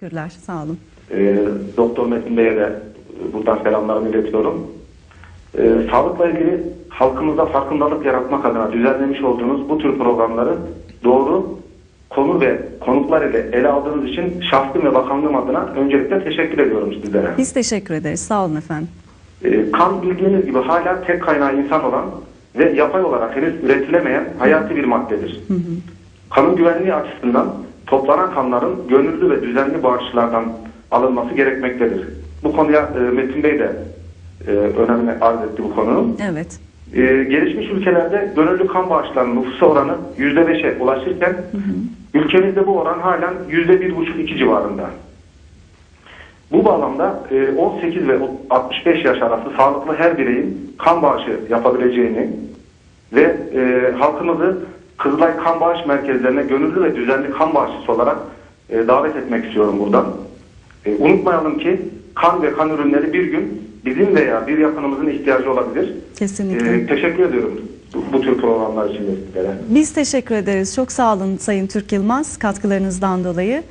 Teşekkürler, sağ olun. Ee, Doktor Metin Bey'e de buradan selamlarımı iletiyorum. Ee, sağlıkla ilgili halkımızda farkındalık yaratmak adına düzenlemiş olduğunuz bu tür programları doğru konu ve konuklar ile ele aldığınız için şahsım ve bakanlığım adına öncelikle teşekkür ediyorum sizlere. Biz teşekkür ederiz, sağ olun efendim. Ee, kan bildiğiniz gibi hala tek kaynağı insan olan ve yapay olarak henüz üretilemeyen hayati bir maddedir. Kanın güvenliği açısından toplanan kanların gönüllü ve düzenli bağışlardan alınması gerekmektedir. Bu konuya e, Metin Bey de e, önemli arz etti bu konunun. Evet, E, gelişmiş ülkelerde gönüllü kan bağışlarının nüfusa oranı %5'e ulaşırken ülkemizde bu oran halen %1,5-2 civarında. Bu bağlamda e, 18 ve 65 yaş arası sağlıklı her bireyin kan bağışı yapabileceğini ve e, halkımızı Kızılay Kan Bağış Merkezlerine gönüllü ve düzenli kan bağışçısı olarak e, davet etmek istiyorum buradan. E, unutmayalım ki kan ve kan ürünleri bir gün bizim veya bir yakınımızın ihtiyacı olabilir. kesinlikle. E, teşekkür ediyorum bu, bu tür programlar için. Biz teşekkür ederiz. Çok sağ olun Sayın Türk Yılmaz katkılarınızdan dolayı.